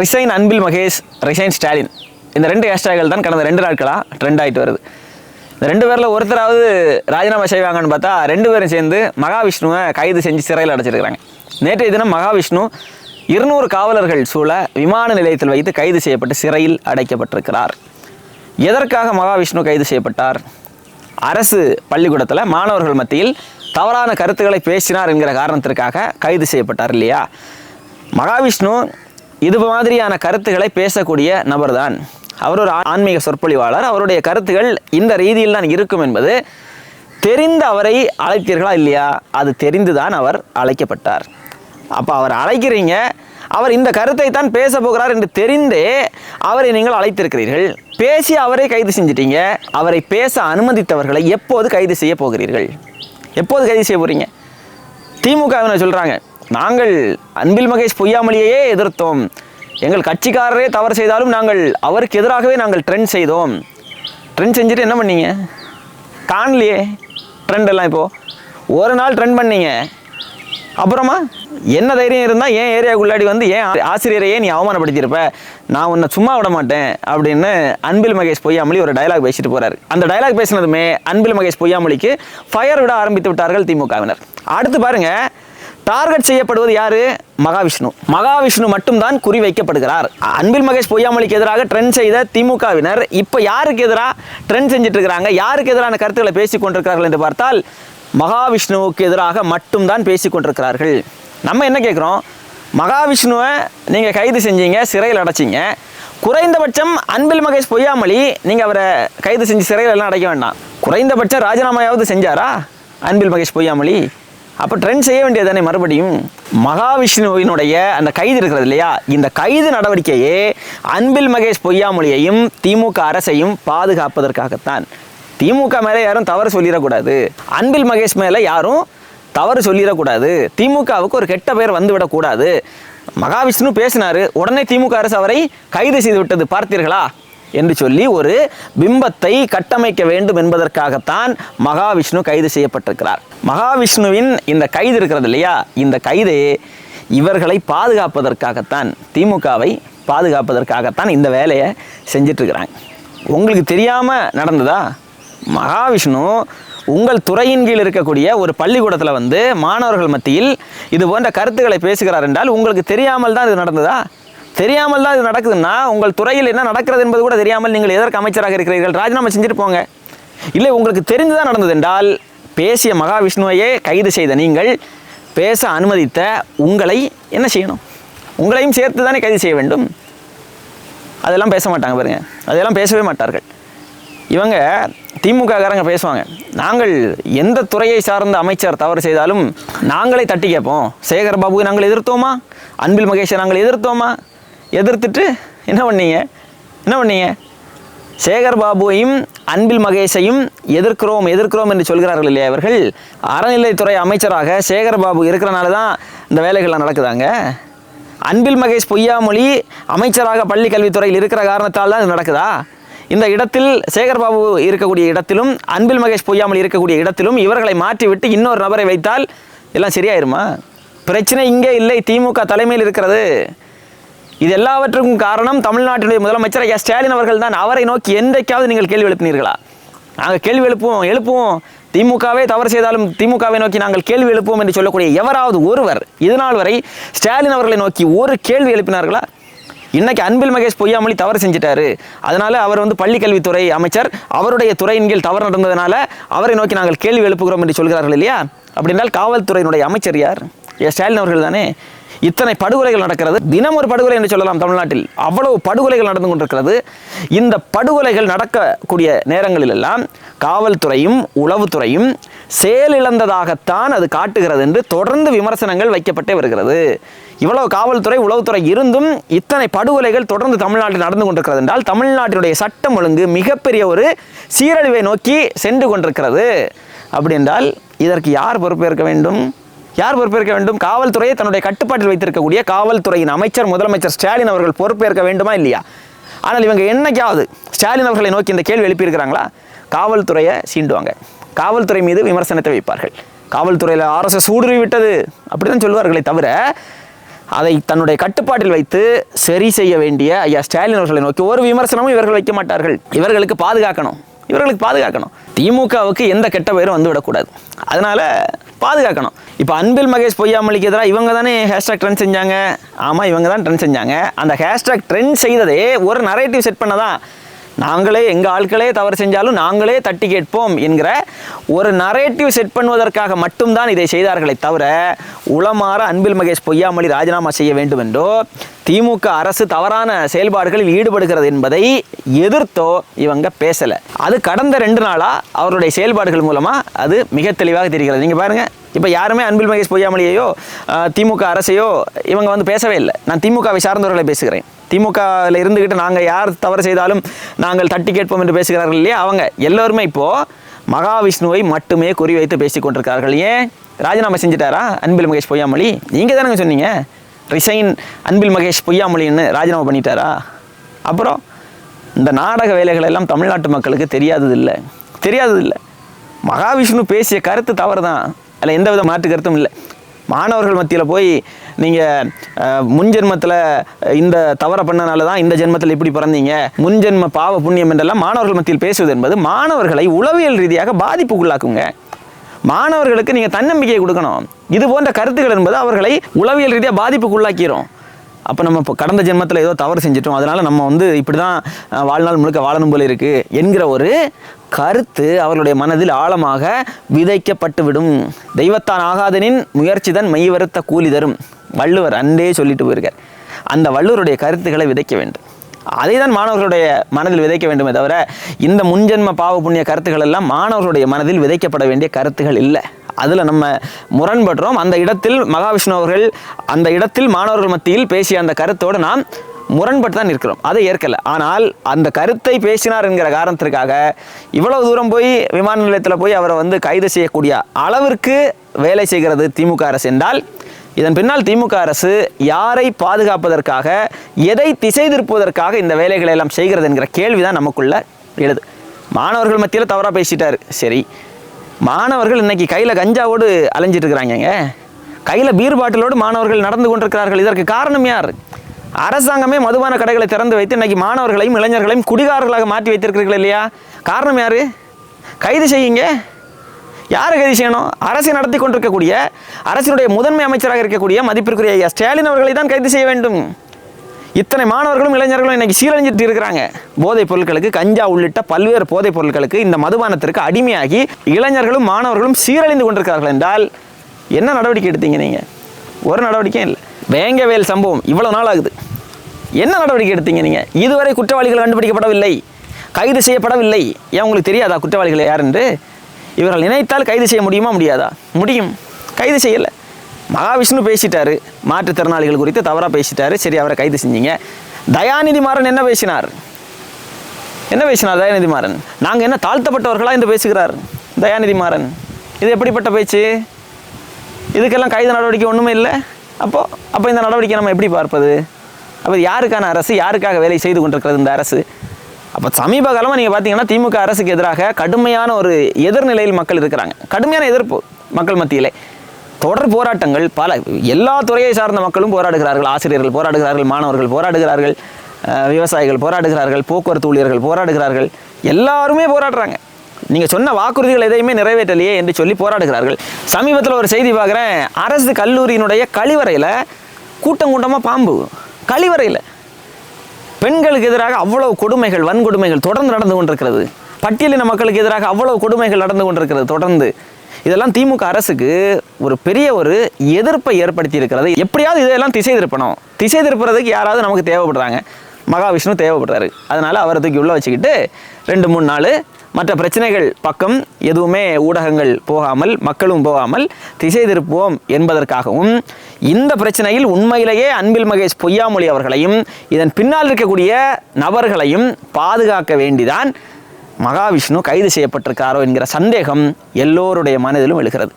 Resign Anbil Mahesh resign Stalin. இந்த ரெண்டு ஹேஷ்டேக்கள் தான் கடந்த ரெண்டு நாட்களாக ட்ரெண்ட் ஆகிட்டு வருது. இந்த ரெண்டு பேரில் ஒருத்தராவது ராஜினாமா செய்வாங்கன்னு பார்த்தா ரெண்டு பேரும் சேர்ந்து மகாவிஷ்ணுவை கைது செஞ்சு சிறையில் அடைச்சிருக்கிறாங்க. நேற்றைய தினம் மகாவிஷ்ணு இருநூறு காவலர்கள் சூழ விமான நிலையத்தில் வைத்து கைது செய்யப்பட்டு சிறையில் அடைக்கப்பட்டிருக்கிறார். எதற்காக மகாவிஷ்ணு கைது செய்யப்பட்டார்? அரசு பள்ளிக்கூடத்தில் மாணவர்கள் மத்தியில் தவறான கருத்துக்களை பேசினார் என்கிற காரணத்திற்காக கைது செய்யப்பட்டார் இல்லையா? மகாவிஷ்ணு இது மாதிரியான கருத்துக்களை பேசக்கூடிய நபர்தான். அவர் ஒரு ஆன்மீக சொற்பொழிவாளர். அவருடைய கருத்துகள் இந்த ரீதியில் தான் இருக்கும் என்பது தெரிந்து அவரை அழைத்தீர்களா இல்லையா? அது தெரிந்துதான் அவர் அழைக்கப்பட்டார். அப்போ அவர் அழைக்கிறீங்க. அவர் இந்த கருத்தை தான் பேச போகிறார் என்று தெரிந்தே அவரை நீங்கள் அழைத்திருக்கிறீர்கள். பேசி அவரை கைது செஞ்சிட்டீங்க. அவரை பேச அனுமதித்தவர்களை எப்போது கைது செய்ய போகிறீர்கள்? எப்போது கைது செய்ய போகிறீங்க திமுகவினர் சொல்கிறாங்க நாங்கள் அன்பில் மகேஷ் பொய்யாமொழியையே எதிர்த்தோம். எங்கள் கட்சிக்காரரே தவறு செய்தாலும் நாங்கள் அவருக்கு எதிராகவே நாங்கள் ட்ரெண்ட் செய்தோம். ட்ரெண்ட் செஞ்சுட்டு என்ன பண்ணீங்க? காணலையே. ட்ரெண்ட் எல்லாம் இப்போது ஒரு நாள் ட்ரெண்ட் பண்ணீங்க. அப்புறமா என்ன தைரியம் இருந்தால் ஏன் ஏரியாவுக்குள்ளாடி வந்து ஏன் ஆசிரியரையே நீ அவமானப்படுத்தியிருப்ப? நான் உன்னை சும்மா விட மாட்டேன் அப்படின்னு அன்பில் மகேஷ் பொய்யாமொழி ஒரு டயலாக் பேசிட்டு போகிறார் அந்த டயலாக் பேசினதுமே அன்பில் மகேஷ் பொய்யாமொழிக்கு ஃபயர் விட ஆரம்பித்து விட்டார்கள் திமுகவினர். அடுத்து பாருங்கள் டார்கெட் செய்யப்படுவது யாரு? மகாவிஷ்ணு. மகாவிஷ்ணு மட்டும்தான் குறி வைக்கப்படுகிறார் அன்பில் மகேஷ் பொய்யாமொழிக்கு எதிராக ட்ரெண்ட் செய்த திமுகவினர் இப்போ யாருக்கு எதிராக ட்ரெண்ட் செஞ்சுட்டு இருக்கிறாங்க யாருக்கு எதிரான கருத்துக்களை பேசிக் கொண்டிருக்கிறார்கள் என்று பார்த்தால் மகாவிஷ்ணுவுக்கு எதிராக மட்டும்தான் பேசிக் கொண்டிருக்கிறார்கள் நம்ம என்ன கேட்குறோம் மகாவிஷ்ணுவை நீங்கள் கைது செஞ்சீங்க சிறையில் அடைச்சிங்க. குறைந்தபட்சம் அன்பில் மகேஷ் பொய்யாமொழி நீங்கள் அவரை கைது செஞ்சு சிறையில் எல்லாம் அடைக்க வேண்டாம். குறைந்தபட்சம் ராஜினாமாயாவது செஞ்சாரா? அன்பில் மகேஷ் பொய்யாமொழி? அப்போ ட்ரெண்ட் செய்ய வேண்டியதானே மறுபடியும்? மகாவிஷ்ணுவினுடைய அந்த கைது இருக்கிறது இல்லையா? இந்த கைது நடவடிக்கையே அன்பில் மகேஷ் பொய்யாமொழியையும் திமுக அரசையும் பாதுகாப்பதற்காகத்தான். திமுக மேலே யாரும் தவறு சொல்லிடக்கூடாது. அன்பில் மகேஷ் மேலே யாரும் தவறு சொல்லிடக்கூடாது. திமுகவுக்கு ஒரு கெட்ட பெயர் வந்துவிடக்கூடாது. மகாவிஷ்ணு பேசினாரு உடனே திமுக அரசு அவரை கைது செய்து விட்டது. பார்த்தீர்களா? என்று சொல்லி ஒரு பிம்பத்தை கட்டமைக்க வேண்டும் என்பதற்காகத்தான் மகாவிஷ்ணு கைது செய்யப்பட்டிருக்கிறார். மகாவிஷ்ணுவின் இந்த கைது இருக்கிறது இல்லையா? இந்த கைது இவர்களை பாதுகாப்பதற்காகத்தான் திமுகவை பாதுகாப்பதற்காகத்தான் இந்த வேலையை செஞ்சிட்ருக்கிறாங்க உங்களுக்கு தெரியாமல் நடந்ததா? மகாவிஷ்ணு உங்கள் துறையின் கீழ் இருக்கக்கூடிய ஒரு பள்ளிக்கூடத்தில் வந்து மாணவர்கள் மத்தியில் இது போன்ற கருத்துக்களை பேசுகிறார் என்றால் உங்களுக்கு தெரியாமல் தான் இது நடந்ததா? தெரியாமல் தான் இது நடக்குதுன்னா உங்கள் துறையில் என்ன நடக்கிறது என்பது கூட தெரியாமல் நீங்கள் எதற்கு அமைச்சராக இருக்கிறீர்கள்? ராஜினாமா செஞ்சுட்டு போங்க. இல்லை உங்களுக்கு தெரிந்துதான் நடந்தது என்றால் பேசிய மகாவிஷ்ணுவையே கைது செய்த நீங்கள் பேச அனுமதித்த உங்களை என்ன செய்யணும்? உங்களையும் சேர்த்து தானே கைது செய்ய வேண்டும்? அதெல்லாம் பேச மாட்டாங்க பாருங்கள் அதெல்லாம் பேசவே மாட்டார்கள். இவங்க திமுககாரங்க பேசுவாங்க. நாங்கள் எந்த துறையை சார்ந்த அமைச்சர் தவறு செய்தாலும் நாங்களே தட்டி கேட்போம். சேகர் பாபுவை நாங்கள் எதிர்த்தோமா? அன்பில் மகேஷை நாங்கள் எதிர்த்தோமா? எதிர்த்துட்டு என்ன பண்ணீங்க? என்ன பண்ணீங்க? சேகர் பாபுவையும் அன்பில் மகேஷையும் எதிர்க்கிறோம் எதிர்க்கிறோம் என்று சொல்கிறார்கள் இல்லையா இவர்கள்? அறநிலைத்துறை அமைச்சராக சேகர் பாபு இருக்கிறனால தான் இந்த வேலைகள்லாம் நடக்குதாங்க? அன்பில் மகேஷ் பொய்யாமொழி அமைச்சராக பள்ளி கல்வித்துறையில் இருக்கிற காரணத்தால் தான் இது நடக்குதா? இந்த இடத்தில் சேகர் பாபு இருக்கக்கூடிய இடத்திலும் அன்பில் மகேஷ் பொய்யாமொழி இருக்கக்கூடிய இடத்திலும் இவர்களை மாற்றிவிட்டு இன்னொரு நபரை வைத்தால் எல்லாம் சரியாயிருமா? பிரச்சனை இங்கே இல்லை திமுக தலைமையில் இருக்கிறது. இது எல்லாவற்றுக்கும் காரணம் தமிழ்நாட்டினுடைய முதலமைச்சர் ஐயா ஸ்டாலின் அவர்கள் தான். அவரை நோக்கி என்றைக்காவது நீங்கள் கேள்வி எழுப்பினீர்களா? நாங்கள் கேள்வி எழுப்புவோம் எழுப்புவோம். திமுகவே தவறு செய்தாலும் திமுகவை நோக்கி நாங்கள் கேள்வி எழுப்புவோம் என்று சொல்லக்கூடிய எவராவது ஒருவர் இதுநாள் வரை ஸ்டாலின் அவர்களை நோக்கி ஒரு கேள்வி எழுப்பினார்களா? இன்னைக்கு அன்பில் மகேஷ் பொய்யாமொழி தவறு செஞ்சிட்டாரு. அதனால அவர் வந்து பள்ளிக்கல்வித்துறை அமைச்சர். அவருடைய துறையின் கீழ் தவறு நடந்ததுனால அவரை நோக்கி நாங்கள் கேள்வி எழுப்புகிறோம் என்று சொல்கிறார்கள் இல்லையா? அப்படின்னால் காவல்துறையினுடைய அமைச்சர் யார்? ஏ ஸ்டாலின் அவர்கள் தானே. இத்தனை படுகொலைகள் நடக்கிறது. தினம் ஒரு படுகொலை என்று சொல்லலாம் தமிழ்நாட்டில். அவ்வளவு படுகொலைகள் நடந்து கொண்டிருக்கிறது. இந்த படுகொலைகள் நடக்கக்கூடிய நேரங்களில் எல்லாம் காவல்துறையும் உளவுத்துறையும் செயலிழந்ததாகத்தான் அது காட்டுகிறது என்று தொடர்ந்து விமர்சனங்கள் வைக்கப்பட்டே வருகிறது. இவ்வளவு காவல்துறை உளவுத்துறை இருந்தும் இத்தனை படுகொலைகள் தொடர்ந்து தமிழ்நாட்டில் நடந்து கொண்டிருக்கிறது என்றால் தமிழ்நாட்டினுடைய சட்டம் ஒழுங்கு மிகப்பெரிய ஒரு சீரழிவை நோக்கி சென்று கொண்டிருக்கிறது. அப்படி என்றால் இதற்கு யார் பொறுப்பேற்க வேண்டும்? யார் பொறுப்பேற்க வேண்டும்? காவல்துறையை தன்னுடைய கட்டுப்பாட்டில் வைத்திருக்கக்கூடிய காவல்துறையின் அமைச்சர் முதலமைச்சர் ஸ்டாலின் அவர்கள் பொறுப்பேற்க வேண்டுமா இல்லையா? ஆனால் இவங்க என்னைக்காவது ஸ்டாலின் அவர்களை நோக்கி இந்த கேள்வி எழுப்பியிருக்கிறாங்களா? காவல்துறையை சீண்டுவாங்க. காவல்துறை மீது விமர்சனத்தை வைப்பார்கள். காவல்துறையில் ஆர்எஸ்எஸ் ஊடுருவி விட்டது அப்படி தான் சொல்வார்களே தவிர அதை தன்னுடைய கட்டுப்பாட்டில் வைத்து சரி செய்ய வேண்டிய ஐயா ஸ்டாலின் அவர்களை நோக்கி ஒரு விமர்சனமும் இவர்கள் வைக்க மாட்டார்கள். இவர்களுக்கு பாதுகாக்கணும். இவர்களுக்கு பாதுகாக்கணும். திமுகவுக்கு எந்த கெட்ட பெயரும் வந்து விடக்கூடாது. அதனால பாதுகாக்கணும். இப்போ அன்பில் மகேஷ் பொய்யாமலிக்கு எதிராக இவங்க தானே ஹேஷ்டாக் ட்ரெண்ட் செஞ்சாங்க. ஆமாம் இவங்க தான் ட்ரெண்ட் செஞ்சாங்க. அந்த ஹேஷ்டாக் ட்ரெண்ட் செய்ததே ஒரு நரேட்டிவ் செட் பண்ணதான். நாங்களே எங்கள் ஆட்களே தவறு செஞ்சாலும் நாங்களே தட்டி கேட்போம் என்கிற ஒரு நரேட்டிவ் செட் பண்ணுவதற்காக மட்டும்தான் இதை செய்தார்களே தவிர உளமாற அன்பில் மகேஷ் பொய்யாமொழி ராஜினாமா செய்ய வேண்டும் என்றோ திமுக அரசு தவறான செயல்பாடுகளில் ஈடுபடுகிறது என்பதை எதிர்த்தோ இவங்க பேசலை. அது கடந்த ரெண்டு நாளாக அவருடைய செயல்பாடுகள் மூலமாக அது மிக தெளிவாக தெரிகிறது. நீங்கள் பாருங்கள் இப்போ யாருமே அன்பில் மகேஷ் பொய்யாமொழியையோ திமுக அரசையோ இவங்க வந்து பேசவே இல்லை. நான் திமுகவை சார்ந்தவர்களை பேசுகிறேன். திமுகவில் இருந்துக்கிட்டு நாங்கள் யார் தவறு செய்தாலும் நாங்கள் தட்டி கேட்போம் என்று பேசுகிறார்கள் இல்லையா? அவங்க எல்லோருமே இப்போது மகாவிஷ்ணுவை மட்டுமே குறிவைத்து பேசி கொண்டிருக்கார்கள் ஏன்? ராஜினாமா செஞ்சுட்டாரா? அன்பில் மகேஷ் பொய்யாமொழி? நீங்கள் தானேங்க சொன்னீங்க. ரிசைன் அன்பில் மகேஷ் பொய்யாமொழின்னு ராஜினாமா பண்ணிட்டாரா? அப்புறம் இந்த நாடக வேலைகள் எல்லாம் தமிழ்நாட்டு மக்களுக்கு தெரியாதது இல்லை தெரியாதது இல்லை மகாவிஷ்ணு பேசிய கருத்து தவறு தான் அதில் எந்த வித மாற்று கருத்தும் இல்லை. மாணவர்கள் மத்தியில் போய் நீங்கள் முன் ஜென்மத்தில் இந்த தவறை பண்ணனால தான் இந்த ஜென்மத்தில் இப்படி பிறந்தீங்க. முன்ஜென்ம பாவ புண்ணியம் என்றெல்லாம் மாணவர்கள் மத்தியில் பேசுவது என்பது மாணவர்களை உளவியல் ரீதியாக பாதிப்புக்குள்ளாக்குங்க. மாணவர்களுக்கு நீங்கள் தன்னம்பிக்கையை கொடுக்கணும். இது போன்ற கருத்துக்கள் என்பது அவர்களை உளவியல் ரீதியாக பாதிப்புக்குள்ளாக்கிறோம். அப்போ நம்ம இப்போ கடந்த ஜென்மத்தில் ஏதோ தவறு செஞ்சிட்டோம். அதனால் நம்ம வந்து இப்படி தான் வாழ்நாள் முழுக்க வாழணும் போல இருக்குது என்கிற ஒரு கருத்து அவர்களுடைய மனதில் ஆழமாக விதைக்கப்பட்டு விடும் தெய்வத்தான் ஆகாதனின் முயற்சி தான் மெய் வருத்த கூலி தரும். வள்ளுவர் அன்றே சொல்லிட்டு போயிருக்கார். அந்த வள்ளுவருடைய கருத்துக்களை விதைக்க வேண்டும். அதை தான் மாணவர்களுடைய மனதில் விதைக்க வேண்டுமே தவிர இந்த முன்ஜென்ம பாவ புண்ணிய கருத்துக்கள் எல்லாம் மாணவர்களுடைய மனதில் விதைக்கப்பட வேண்டிய கருத்துகள் இல்லை. அதில் நம்ம முரண்படுறோம். அந்த இடத்தில் மகாவிஷ்ணு அவர்கள் அந்த இடத்தில் மாணவர்கள் மத்தியில் பேசிய அந்த கருத்தோடு நாம் முரண்பட்டு தான் இருக்கிறோம் அதை ஏற்கலை. ஆனால் அந்த கருத்தை பேசினார் என்கிற காரணத்திற்காக இவ்வளவு தூரம் போய் விமான நிலையத்தில் போய் அவரை வந்து கைது செய்யக்கூடிய அளவிற்கு வேலை செய்கிறது திமுக அரசு என்றால் இதன் பின்னால் திமுக அரசு யாரை பாதுகாப்பதற்காக எதை திசை திருப்புவதற்காக இந்த வேலைகளை எல்லாம் செய்கிறது என்கிற கேள்விதான் நமக்குள்ள எழுது. மாணவர்கள் மத்தியில் தவறாக பேசிட்டார். சரி மாணவர்கள் இன்றைக்கி கையில் கஞ்சாவோடு அலைஞ்சிட்டு கையில் பீர் பாட்டிலோடு மாணவர்கள் நடந்து கொண்டிருக்கிறார்கள். இதற்கு காரணம் யார்? அரசாங்கமே மதுபான கடைகளை திறந்து வைத்து இன்றைக்கி மாணவர்களையும் இளைஞர்களையும் குடிகாரர்களாக மாற்றி வைத்திருக்கிறீர்கள் இல்லையா? காரணம் யார்? கைது செய்யுங்க. யார் கைது செய்யணும்? அரசை நடத்தி கொண்டிருக்கக்கூடிய அரசினுடைய முதன்மை அமைச்சராக இருக்கக்கூடிய மதிப்பிற்குரிய ஐயா ஸ்டாலின் அவர்களை தான் கைது செய்ய வேண்டும். இத்தனை மாணவர்களும் இளைஞர்களும் இன்றைக்கி சீரழிஞ்சிட்டு இருக்கிறாங்க. போதைப் பொருட்களுக்கு கஞ்சா உள்ளிட்ட பல்வேறு போதைப் பொருட்களுக்கு இந்த மதுபானத்திற்கு அடிமையாகி இளைஞர்களும் மாணவர்களும் சீரழிந்து கொண்டிருக்கிறார்கள் என்றால் என்ன நடவடிக்கை எடுத்தீங்க நீங்கள் ஒரு நடவடிக்கையும் இல்லை. வேங்கவேல் சம்பவம் இவ்வளோ நாள் ஆகுது. என்ன நடவடிக்கை எடுத்தீங்க நீங்கள் இதுவரை குற்றவாளிகள் கண்டுபிடிக்கப்படவில்லை. கைது செய்யப்படவில்லை. ஏன் உங்களுக்கு தெரியாதா குற்றவாளிகள் யார் என்று? இவர்கள் நினைத்தால் கைது செய்ய முடியுமா முடியாதா? முடியும். கைது செய்யலை. மகாவிஷ்ணு பேசிட்டாரு. மாற்றுத்திறனாளிகள் குறித்து தவறாக பேசிட்டாரு. சரி அவரை கைது செஞ்சீங்க. தயாநிதி மாறன் என்ன பேசினார்? என்ன பேசினார் தயாநிதி மாறன்? நாங்கள் என்ன தாழ்த்தப்பட்டவர்களா என்று பேசுகிறார் தயாநிதி மாறன்? இது எப்படிப்பட்ட பேச்சு? இதுக்கெல்லாம் கைது நடவடிக்கை ஒன்றுமே இல்லை. அப்போ அப்போ இந்த நடவடிக்கை நம்ம எப்படி பார்ப்பது? அப்போ யாருக்கான அரசு? யாருக்காக வேலை செய்து கொண்டிருக்கிறது இந்த அரசு? அப்போ சமீப காலமாக நீங்கள் பார்த்தீங்கன்னா திமுக அரசுக்கு எதிராக கடுமையான ஒரு எதிர்நிலையில் மக்கள் இருக்கிறாங்க. கடுமையான எதிர்ப்பு மக்கள் மத்தியிலே. தொடர் போராட்டங்கள் பல எல்லா துறையை சார்ந்த மக்களும் போராடுகிறார்கள். ஆசிரியர்கள் போராடுகிறார்கள் மாணவர்கள் போராடுகிறார்கள் விவசாயிகள் போராடுகிறார்கள் போக்குவரத்து ஊழியர்கள் போராடுகிறார்கள். எல்லாருமே போராடுறாங்க. நீங்கள் சொன்ன வாக்குறுதிகள் எதையுமே நிறைவேற்றலையே என்று சொல்லி போராடுகிறார்கள். சமீபத்தில் ஒரு செய்தி பார்க்குறேன். அரசு கல்லூரியினுடைய கழிவறையில் கூட்டம் கூட்டமாக பாம்பு கழிவறையில். பெண்களுக்கு எதிராக அவ்வளவு கொடுமைகள் வன்கொடுமைகள் தொடர்ந்து நடந்து கொண்டிருக்கிறது. பட்டியலின மக்களுக்கு எதிராக அவ்வளவு கொடுமைகள் நடந்து கொண்டிருக்கிறது தொடர்ந்து. இதெல்லாம் திமுக அரசுக்கு ஒரு பெரிய ஒரு எதிர்ப்பை ஏற்படுத்தி இருக்கிறது எப்படியாவது இதெல்லாம் திசை திருப்பணும். திசை திருப்புறதுக்கு யாராவது நமக்கு தேவைப்படுறாங்க. மகாவிஷ்ணு தேவைப்படுறாரு. அதனால் அவரை தூக்கி உள்ளே வச்சுக்கிட்டு ரெண்டு மூணு நாள் மற்ற பிரச்சனைகள் பக்கம் எதுவுமே ஊடகங்கள் போகாமல் மக்களும் போகாமல் திசை திருப்புவோம் என்பதற்காகவும் இந்த பிரச்சனையில் உண்மையிலேயே அன்பில் மகேஷ் பொய்யாமொழி அவர்களையும் இதன் பின்னால் இருக்கக்கூடிய நபர்களையும் பாதுகாக்க வேண்டிதான் மகாவிஷ்ணு கைது செய்யப்பட்டிருக்காரோ என்கிற சந்தேகம் எல்லோருடைய மனதிலும் எழுகிறது.